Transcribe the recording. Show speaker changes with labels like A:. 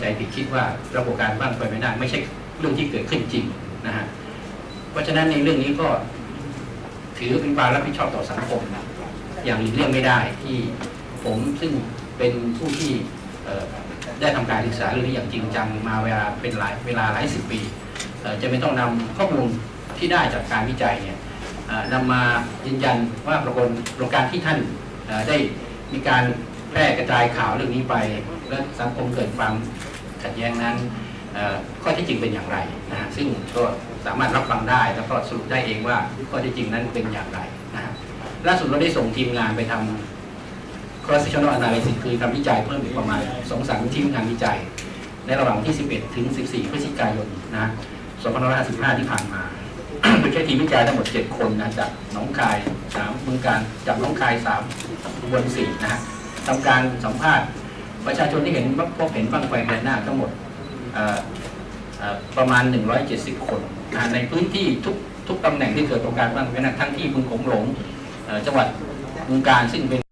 A: ใจผิดคิดว่าระบบการบ้างไฟไม่ได้ ไม่ใช่เรื่องที่เกิดขึ้นจริงนะฮะเพราะฉะนั้นในเรื่องนี้ก็ถือเป็นความรับผิดชอบต่อสังคมอย่างหลีกเลี่ยงไม่ได้ที่ผมซึ่งเป็นผู้ที่ได้ทำการศึกษาเรื่องนี้อย่างจริงจังมาเวลาเป็นหลายเวลาหลายสิบปี จะไม่ต้องนำข้อมูลที่ได้จากการวิจัยเนี่ยนำมายืนยันว่าประกรโครงการที่ท่านได้มีการแพร่กระจายข่าวเรื่องนี้ไป และสังคมเกิดความขัดแย้งนั้นข้อที่จริงเป็นอย่างไรนะซึ่งก็สามารถรับฟังได้แล้วก็สรุปได้เองว่าข้อที่จริงนั้นเป็นอย่างไรนะล่าสุดเราได้ส่งทีมงานไปทำ cross-sectional analysis คือทำวิจัยเพิ่มอีกประมาณสองสามทีมงานวิจัย ในระหว่างที่ 11 ถึง 14 พฤศจิกายนนะ2555 ที่ผ่านมาโดยใช้ทีมวิจัยทั้งหมด 7 คนนะจากหนองคาย3เมืองการจากหนองคาย3อุบล4นะฮะทำการสัมภาษณ์ ประชาชนที่เห็นพบเห็นบ้างไฟพญานาทั้งหมดประมาณ 170 คนในพื้นที่ทุกทุกตำแหน่งที่เกิดโครงการบ้างไฟพญานาทั้งที่บึงโขงหลงจังหวัดบึงการซึ่งเป็น